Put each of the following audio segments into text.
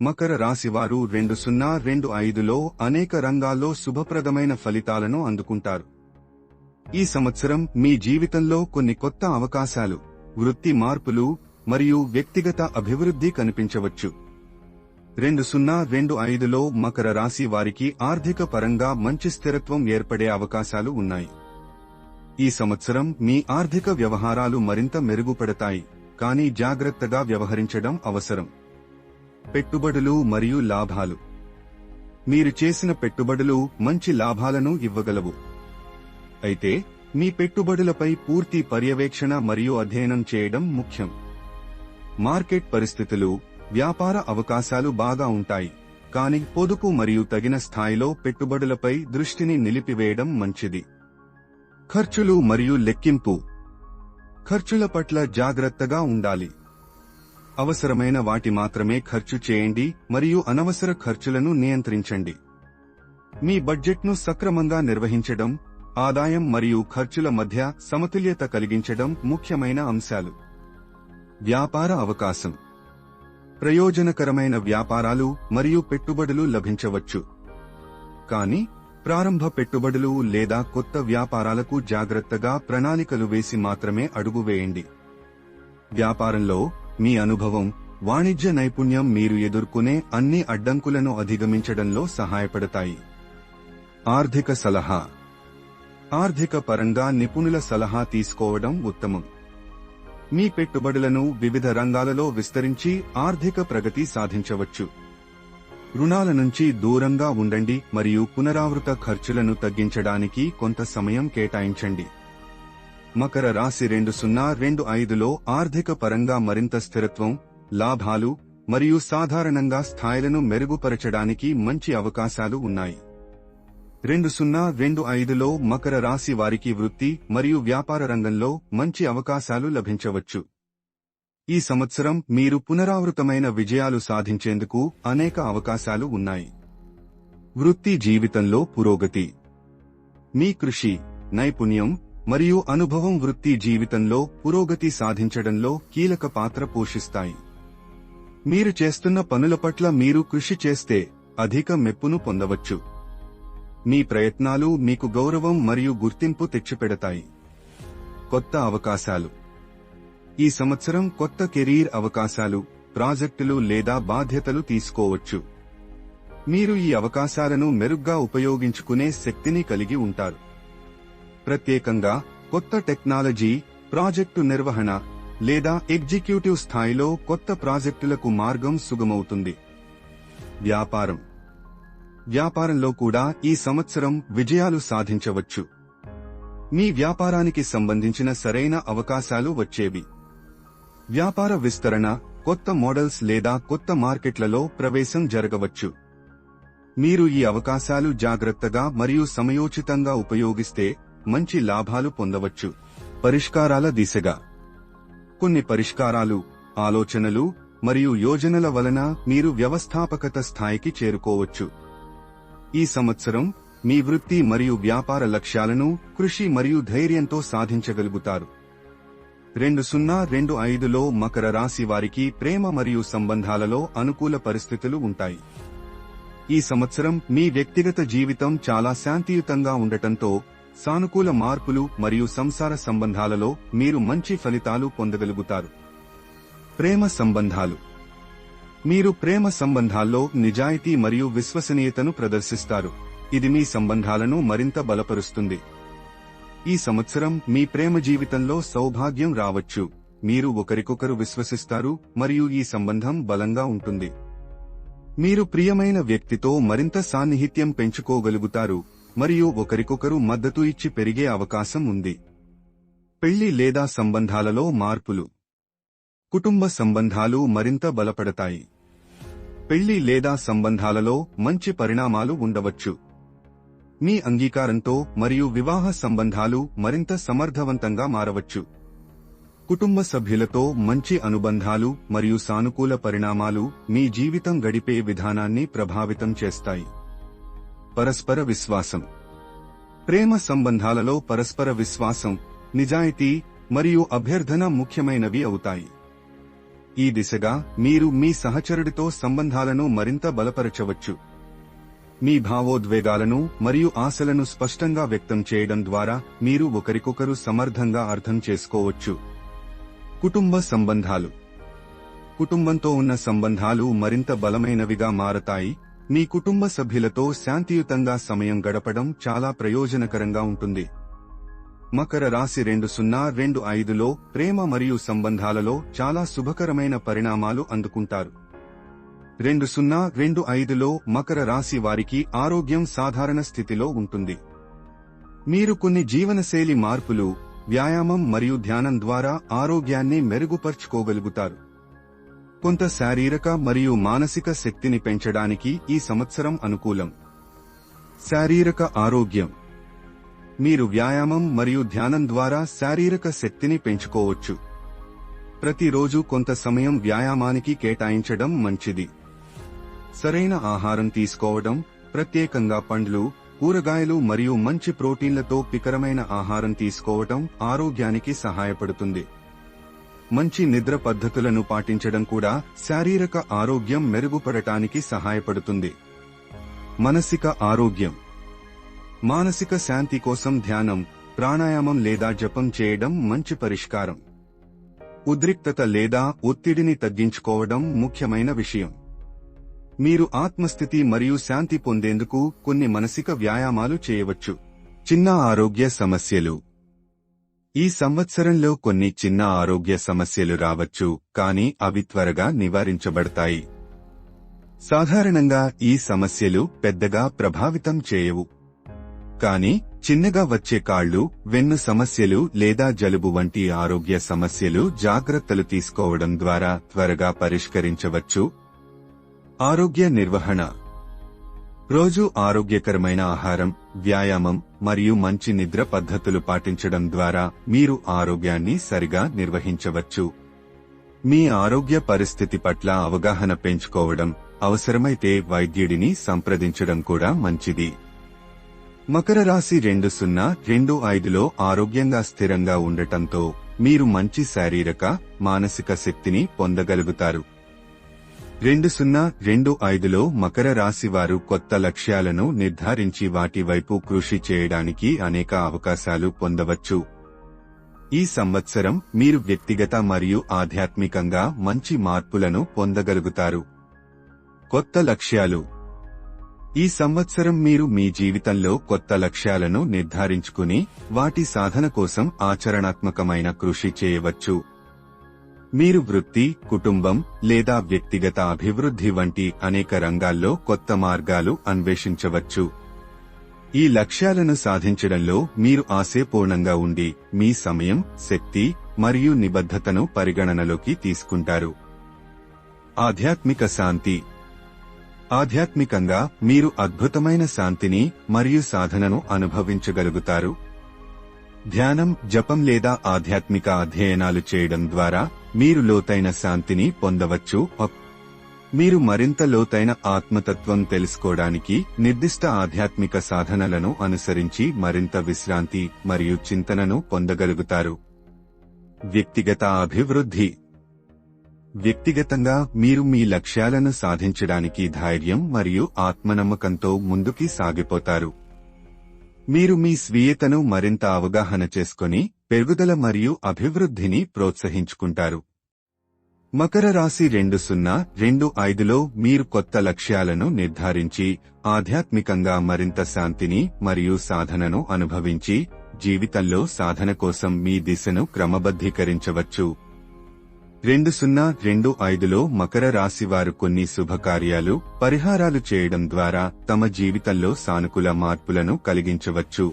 మకర రాశివారు రెండు సున్నా రెండు ఐదులో అనేక రంగాల్లో శుభప్రదమైన ఫలితాలను అందుకుంటారు. ఈ సంవత్సరం మీ జీవితంలో కొన్ని కొత్త అవకాశాలు వృత్తి మార్పులు మరియు వ్యక్తిగత అభివృద్ధి కనిపించవచ్చు. రెండు సున్నా రెండు ఐదులో మకర రాశి వారికి ఆర్థిక పరంగా మంచి స్థిరత్వం ఏర్పడే అవకాశాలు ఉన్నాయి. ఈ సంవత్సరం మీ ఆర్థిక వ్యవహారాలు మరింత మెరుగుపడతాయి కానీ జాగ్రత్తగా వ్యవహరించడం అవసరం. పెట్టుబడులు మరియు లాభాలు. మీరు చేసిన పెట్టుబడులు మంచి లాభాలను ఇవ్వగలవు. అయితే మీ పెట్టుబడులపై పూర్తి పర్యవేక్షణ మరియు అధ్యయనం చేయడం ముఖ్యం. మార్కెట్ పరిస్థితులు వ్యాపార అవకాశాలు బాగా ఉంటాయి. కానీ పొదుపు మరియు తగిన స్థాయిలో పెట్టుబడులపై దృష్టిని నిలిపివేయడం మంచిది. ఖర్చులు మరియు లెక్కింపు. ఖర్చుల పట్ల జాగ్రత్తగా ఉండాలి. అవసరమైన వాటి మాత్రమే ఖర్చు చేయండి మరియు అనవసర ఖర్చులను నియంత్రించండి. మీ బడ్జెట్ను సక్రమంగా నిర్వహించడం ఆదాయం మరియు ఖర్చుల మధ్య సమతుల్యత కలిగించడం ముఖ్యమైన అంశాలు. వ్యాపార అవకాశం. ప్రయోజనకరమైన వ్యాపారాలు మరియు పెట్టుబడులు లభించవచ్చు. కానీ ప్రారంభ పెట్టుబడులు లేదా కొత్త వ్యాపారాలకు జాగ్రత్తగా ప్రణాళికలు వేసి మాత్రమే అడుగు వేయండి. వ్యాపారంలో మీ అనుభవం వాణిజ్య నైపుణ్యం మీరు ఎదుర్కొనే అన్ని అడ్డంకులను అధిగమించడంలో సహాయపడతాయి. ఆర్థిక సలహా. ఆర్థిక పరంగా నిపుణుల సలహా తీసుకోవడం ఉత్తమం. మీ పెట్టుబడులను వివిధ రంగాలలో విస్తరించి ఆర్థిక ప్రగతి సాధించవచ్చు. రుణాల నుంచి దూరంగా ఉండండి మరియు పునరావృత ఖర్చులను తగ్గించడానికి కొంత సమయం కేటాయించండి. మకర రాశి రెండు సున్నా రెండు ఐదులో ఆర్థిక పరంగా మరింత స్థిరత్వం లాభాలు మరియు సాధారణంగా స్థాయిలను మెరుగుపరచడానికి మంచి అవకాశాలు ఉన్నాయి. రెండు సున్నా రెండు ఐదులో మకర రాశి వారికి వృత్తి మరియు వ్యాపార రంగంలో మంచి అవకాశాలు లభించవచ్చు. ఈ సంవత్సరం మీరు పునరావృతమైన విజయాలు సాధించేందుకు అనేక అవకాశాలు ఉన్నాయి. వృత్తి జీవితంలో పురోగతి. మీ కృషి నైపుణ్యం మరియు అనుభవం వృత్తి జీవితంలో పురోగతి సాధించడంలో కీలక పాత్ర పోషిస్తాయి. మీరు చేస్తున్న పనుల పట్ల మీరు కృషి చేస్తే అధిక మెప్పును పొందవచ్చు. మీ ప్రయత్నాలు మీకు గౌరవం మరియు గుర్తింపు తెచ్చిపెడతాయి. కొత్త అవకాశాలు. ఈ సంవత్సరం కొత్త కెరీర్ అవకాశాలు ప్రాజెక్టులు లేదా బాధ్యతలు తీసుకోవచ్చు. మీరు ఈ అవకాశాలను మెరుగ్గా ఉపయోగించుకునే శక్తిని కలిగి ఉంటారు. ప్రత్యేకంగా కొత్త టెక్నాలజీ ప్రాజెక్టు నిర్వహణ లేదా ఎగ్జిక్యూటివ్ స్థాయిలో కొత్త ప్రాజెక్టులకు మార్గం సుగమవుతుంది. వ్యాపారం. వ్యాపారంలో కూడా ఈ సంవత్సరం విజయాలు సాధించవచ్చు. మీ వ్యాపారానికి సంబంధించిన సరైన అవకాశాలు వచ్చేవి. వ్యాపార విస్తరణ కొత్త మోడల్స్ లేదా కొత్త మార్కెట్లలో ప్రవేశం జరగవచ్చు. మీరు ఈ అవకాశాలు జాగ్రత్తగా మరియు సమయోచితంగా ఉపయోగిస్తే మంచి లాభాలు పొందవచ్చు. పరిష్కారాల దిశగా. కొన్ని పరిష్కారాలు ఆలోచనలు మరియు యోజనల వలన మీరు వ్యవస్థాపకత స్థాయికి చేరుకోవచ్చు. ఈ సంవత్సరం మీ వృత్తి మరియు వ్యాపార లక్ష్యాలను కృషి మరియు ధైర్యంతో సాధించగలుగుతారు. రెండు సున్నా రెండు ఐదులో మకర రాశి వారికి ప్రేమ మరియు సంబంధాలలో అనుకూల పరిస్థితులు ఉంటాయి. ఈ సంవత్సరం మీ వ్యక్తిగత జీవితం చాలా శాంతియుతంగా ఉండటంతో సానుకూల మార్పులు మరియు సంసార సంబంధాలలో మీరు మంచి ఫలితాలు పొందగలుగుతారు. ప్రేమ సంబంధాలు. మీరు ప్రేమ సంబంధాల్లో నిజాయితీ మరియు విశ్వసనీయతను ప్రదర్శిస్తారు. ఇది మీ సంబంధాలను మరింత బలపరుస్తుంది. ఈ సంవత్సరం మీ ప్రేమ జీవితంలో సౌభాగ్యం రావచ్చు. మీరు ఒకరికొకరు విశ్వసిస్తారు మరియు ఈ సంబంధం బలంగా ఉంటుంది. మీరు ప్రియమైన వ్యక్తితో మరింత సాన్నిహిత్యం పెంచుకోగలుగుతారు. మరియు ఒకరికొకరు మద్దతు ఇచ్చి పెరిగే అవకాశం ఉంది. పెళ్ళి లేదా సంబంధాలలో మార్పులు. కుటుంబ సంబంధాలు మరింత బలపడతాయి. పెళ్ళి లేదా సంబంధాలలో మంచి పరిణామాలు ఉండవచ్చు. మీ అంగీకారంతో మరియు వివాహ సంబంధాలు మరింత సమర్థవంతంగా మారవచ్చు. కుటుంబ సభ్యులతో మంచి అనుబంధాలు మరియు సానుకూల పరిణామాలు మీ జీవితం గడిపే విధానాన్ని ప్రభావితం చేస్తాయి. పరస్పర విశ్వాసం. ప్రేమ సంబంధాలలో పరస్పర విశ్వాసం నిజాయితీ మరియు అభ్యర్థన ముఖ్యమైనవి అవుతాయి. ఈ దిశగా మీరు మీ సహచరుడితో సంబంధాలను మరింత బలపరచవచ్చు. మీ భావోద్వేగాలను మరియు ఆశలను స్పష్టంగా వ్యక్తం చేయడం ద్వారా మీరు ఒకరికొకరు సమర్థంగా అర్థం చేసుకోవచ్చు. కుటుంబ సంబంధాలు. కుటుంబంతో ఉన్న సంబంధాలు మరింత బలమైనవిగా మారతాయి మీ కుటుంబ సభ్యులతో శాంతియుతంగా సమయం గడపడం చాలా ప్రయోజనకరంగా ఉంటుంది. మకర రాశి రెండు సున్నా రెండు ఐదులో ప్రేమ మరియు సంబంధాలలో చాలా శుభకరమైన పరిణామాలు అందుకుంటారు. రెండు సున్నా రెండు ఐదులో మకర రాశి వారికి ఆరోగ్యం సాధారణ స్థితిలో ఉంటుంది. మీరు కొన్ని జీవనశైలి మార్పులు వ్యాయామం మరియు ధ్యానం ద్వారా ఆరోగ్యాన్ని మెరుగుపర్చుకోగలుగుతారు. కొంత శారీరక మరియు మానసిక శక్తిని పెంచడానికి ఈ సంవత్సరం అనుకూలం. శారీరక ఆరోగ్యం. మీరు వ్యాయామం మరియు ధ్యానం ద్వారా శారీరక శక్తిని పెంచుకోవచ్చు. ప్రతిరోజు కొంత సమయం వ్యాయామానికి కేటాయించడం మంచిది. సరైన ఆహారం తీసుకోవడం ప్రత్యేకంగా పండ్లు కూరగాయలు మరియు మంచి ప్రోటీన్లతో పికరమైన ఆహారం తీసుకోవడం ఆరోగ్యానికి సహాయపడుతుంది. మంచి నిద్ర పద్ధతులను పాటించడం కూడా శారీరక ఆరోగ్యం మెరుగుపడటానికి సహాయపడుతుంది. మానసిక ఆరోగ్యం. మానసిక శాంతి కోసం ధ్యానం ప్రాణాయామం లేదా జపం చేయడం మంచి పరిష్కారం. ఉద్రిక్తత లేదా ఒత్తిడిని తగ్గించుకోవడం ముఖ్యమైన విషయం. మీరు ఆత్మస్థితి మరియు శాంతి పొందేందుకు కొన్ని మానసిక వ్యాయామాలు చేయవచ్చు. చిన్న ఆరోగ్య సమస్యలు. ఈ సంవత్సరంలో కొన్ని చిన్న ఆరోగ్య సమస్యలు రావచ్చు కానీ అవి త్వరగా నివారించబడతాయి. సాధారణంగా ఈ సమస్యలు పెద్దగా ప్రభావితం చేయవు. కానీ చిన్నగా వచ్చే కాళ్ళు వెన్ను సమస్యలు లేదా జలుబు వంటి ఆరోగ్య సమస్యలు జాగ్రత్తలు తీసుకోవడం ద్వారా త్వరగా పరిష్కరించవచ్చు. ఆరోగ్య నిర్వహణ రోజు ఆరోగ్యకరమైన ఆహారం వ్యాయామం మరియు మంచి నిద్ర పద్ధతులు పాటించడం ద్వారా మీరు ఆరోగ్యాన్ని సరిగా నిర్వహించవచ్చు. మీ ఆరోగ్య పరిస్థితి పట్ల అవగాహన పెంచుకోవడం అవసరమైతే వైద్యుడిని సంప్రదించడం కూడా మంచిది. మకర రాశి రెండు సున్నా రెండు ఐదులో ఆరోగ్యంగా స్థిరంగా ఉండటంతో మీరు మంచి శారీరక మానసిక శక్తిని పొందగలుగుతారు. రెండు సున్నా రెండు ఐదులో మకర రాశి వారు కొత్త లక్ష్యాలను నిర్ధారించి వాటి వైపు కృషి చేయడానికి అనేక అవకాశాలు పొందవచ్చు. ఈ సంవత్సరం మీరు వ్యక్తిగత మరియు ఆధ్యాత్మికంగా మంచి మార్పులను పొందగలుగుతారు. కొత్త లక్ష్యాలు. ఈ సంవత్సరం మీరు మీ జీవితంలో కొత్త లక్ష్యాలను నిర్ధారించుకుని వాటి సాధన కోసం ఆచరణాత్మకమైన కృషి చేయవచ్చు. మీరు వృత్తి కుటుంబం లేదా వ్యక్తిగత అభివృద్ధి వంటి అనేక రంగాల్లో కొత్త మార్గాలు అన్వేషించవచ్చు. ఈ లక్ష్యాలను సాధించడంలో మీరు ఆశయపూర్ణంగా ఉండి మీ సమయం శక్తి మరియు నిబద్ధతను పరిగణనలోకి తీసుకుంటారు. ఆధ్యాత్మిక శాంతి. ఆధ్యాత్మికంగా మీరు అద్భుతమైన శాంతిని మరియు సాధనను అనుభవించగలుగుతారు. ధ్యానం జపం లేదా ఆధ్యాత్మిక అధ్యయనాలు చేయడం ద్వారా మీరు లోతైన శాంతిని పొందవచ్చు. మీరు మరింత లోతైన ఆత్మతత్వం తెలుసుకోవడానికి నిర్దిష్ట ఆధ్యాత్మిక సాధనలను అనుసరించి మరింత విశ్రాంతి మరియు చింతనను పొందగలుగుతారు. వ్యక్తిగత అభివృద్ధి. వ్యక్తిగతంగా మీరు మీ లక్ష్యాలను సాధించడానికి ధైర్యం మరియు ఆత్మనమ్మకంతో ముందుకి సాగిపోతారు. మీరు మీ స్వీయతను మరింత అవగాహన చేసుకొని పెరుగుదల మరియు అభివృద్ధిని ప్రోత్సహించుకుంటారు. మకర రాశి రెండు సున్నా రెండు ఐదులో మీరు కొత్త లక్ష్యాలను నిర్ధారించి ఆధ్యాత్మికంగా మరింత శాంతిని మరియు సాధనను అనుభవించి జీవితంలో సాధన కోసం మీ దిశను క్రమబద్ధీకరించవచ్చు. రెండు సున్నా రెండు ఐదులో మకర రాశి వారు కొన్ని శుభకార్యాలు పరిహారాలు చేయడం ద్వారా తమ జీవితంలో సానుకూల మార్పులను కలిగించవచ్చు.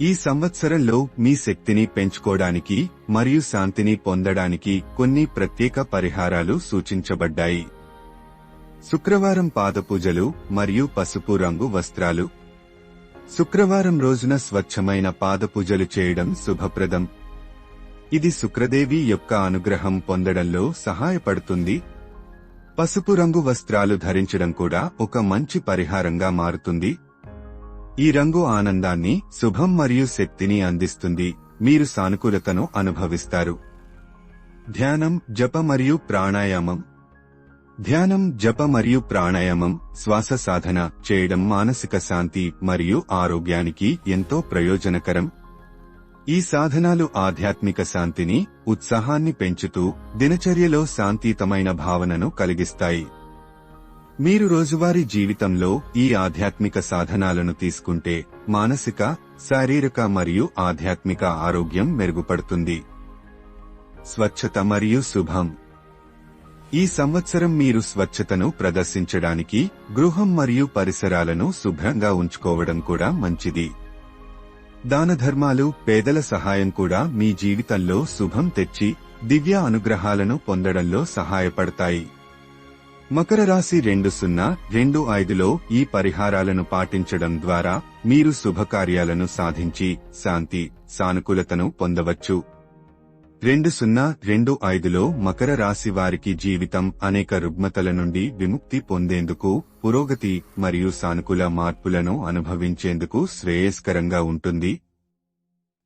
ఈ సంవత్సరంలో మీ శక్తిని పెంచుకోవడానికి మరియు శాంతిని పొందడానికి కొన్ని ప్రత్యేక పరిహారాలు సూచించబడ్డాయి. శుక్రవారం పాదపూజలు మరియు పసుపు రంగు వస్త్రాలు. శుక్రవారం రోజున స్వచ్ఛమైన పాదపూజలు చేయడం శుభప్రదం. ఇది శుక్రదేవి యొక్క అనుగ్రహం పొందడంలో సహాయపడుతుంది. పసుపు రంగు వస్త్రాలు ధరించడం కూడా ఒక మంచి పరిహారంగా మారుతుంది. ఈ రంగు ఆనందాన్ని శుభం మరియు శక్తిని అందిస్తుంది. మీరు సానుకూలతను అనుభవిస్తారు. ధ్యానం జప మరియు ప్రాణాయామం. ధ్యానం జప మరియు ప్రాణాయామం శ్వాస సాధన చేయడం మానసిక శాంతి మరియు ఆరోగ్యానికి ఎంతో ప్రయోజనకరం. ఈ సాధనాలు ఆధ్యాత్మిక శాంతిని ఉత్సాహాన్ని పెంచుతూ దినచర్యలో శాంతియుతమైన భావనను కలిగిస్తాయి. మీరు రోజువారీ జీవితంలో ఈ ఆధ్యాత్మిక సాధనాలను తీసుకుంటే మానసిక శారీరక మరియు ఆధ్యాత్మిక ఆరోగ్యం మెరుగుపడుతుంది. స్వచ్ఛత మరియు శుభం. ఈ సంవత్సరం మీరు స్వచ్ఛతను ప్రదర్శించడానికి గృహం మరియు పరిసరాలను శుభ్రంగా ఉంచుకోవడం కూడా మంచిది. దానధర్మాలు పేదల సహాయం కూడా మీ జీవితంలో శుభం తెచ్చి దివ్య అనుగ్రహాలను పొందడంలో సహాయపడతాయి. మకర రాశి రెండు సున్నా రెండు ఐదులో ఈ పరిహారాలను పాటించడం ద్వారా మీరు శుభకార్యాలను సాధించి శాంతి సానుకూలతను పొందవచ్చు. రెండు సున్నా రెండు ఐదులో మకర రాశి వారికి జీవితం అనేక రుగ్మతల నుండి విముక్తి పొందేందుకు పురోగతి మరియు సానుకూల మార్పులను అనుభవించేందుకు శ్రేయస్కరంగా ఉంటుంది.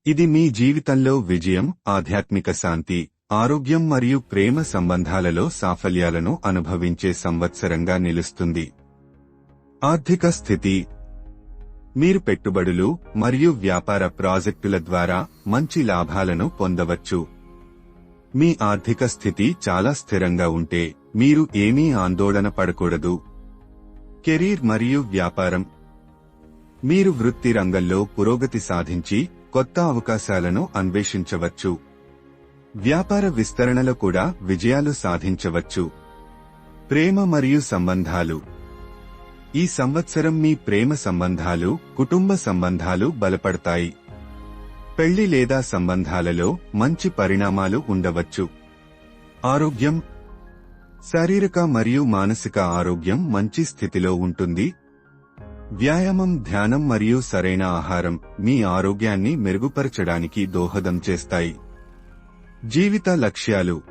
ఇది మీ జీవితంలో విజయం ఆధ్యాత్మిక శాంతి ఆరోగ్యం మరియు ప్రేమ సంబంధాలలో సాఫల్యాలను అనుభవించే సంవత్సరంగా నిలుస్తుంది. ఆర్థిక స్థితి. మీరు పెట్టుబడులు మరియు వ్యాపార ప్రాజెక్టుల ద్వారా మంచి లాభాలను పొందవచ్చు. మీ ఆర్థిక స్థితి చాలా స్థిరంగా ఉంటే మీరు ఏమీ ఆందోళన పడకూడదు. కెరీర్ మరియు వ్యాపారం. మీరు వృత్తి రంగంలో పురోగతి సాధించి కొత్త అవకాశాలను అన్వేషించవచ్చు. వ్యాపార విస్తరణలో కూడా విజయాలు సాధించవచ్చు. ప్రేమ మరియు సంబంధాలు. ఈ సంవత్సరం మీ ప్రేమ సంబంధాలు కుటుంబ సంబంధాలు బలపడతాయి. పెళ్ళి లేదా సంబంధాలలో మంచి పరిణామాలు ఉండవచ్చు. ఆరోగ్యం. శారీరక మరియు మానసిక ఆరోగ్యం మంచి స్థితిలో ఉంటుంది. వ్యాయామం ధ్యానం మరియు సరైన ఆహారం మీ ఆరోగ్యాన్ని మెరుగుపరచడానికి దోహదం చేస్తాయి. జీవిత లక్ష్యాలు.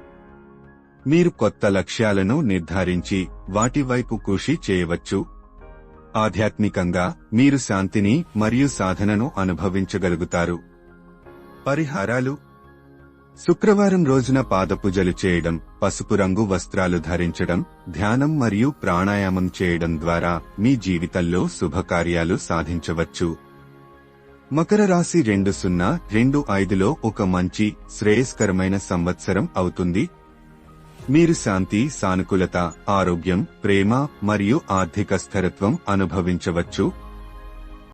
మీరు కొత్త లక్ష్యాలను నిర్ధారించి వాటి వైపు కృషి చేయవచ్చు. ఆధ్యాత్మికంగా మీరు శాంతిని మరియు సాధనను అనుభవించగలుగుతారు. పరిహారాలు. శుక్రవారం రోజున పాదపూజలు చేయడం పసుపు రంగు వస్త్రాలు ధరించడం ధ్యానం మరియు ప్రాణాయామం చేయడం ద్వారా మీ జీవితంలో శుభకార్యాలు సాధించవచ్చు. మకర రాశి రెండు సున్నా రెండు ఐదులో ఒక మంచి శ్రేయస్కరమైన సంవత్సరం అవుతుంది. మీరు శాంతి సానుకూలత ఆరోగ్యం ప్రేమ మరియు ఆర్థిక స్థిరత్వం అనుభవించవచ్చు.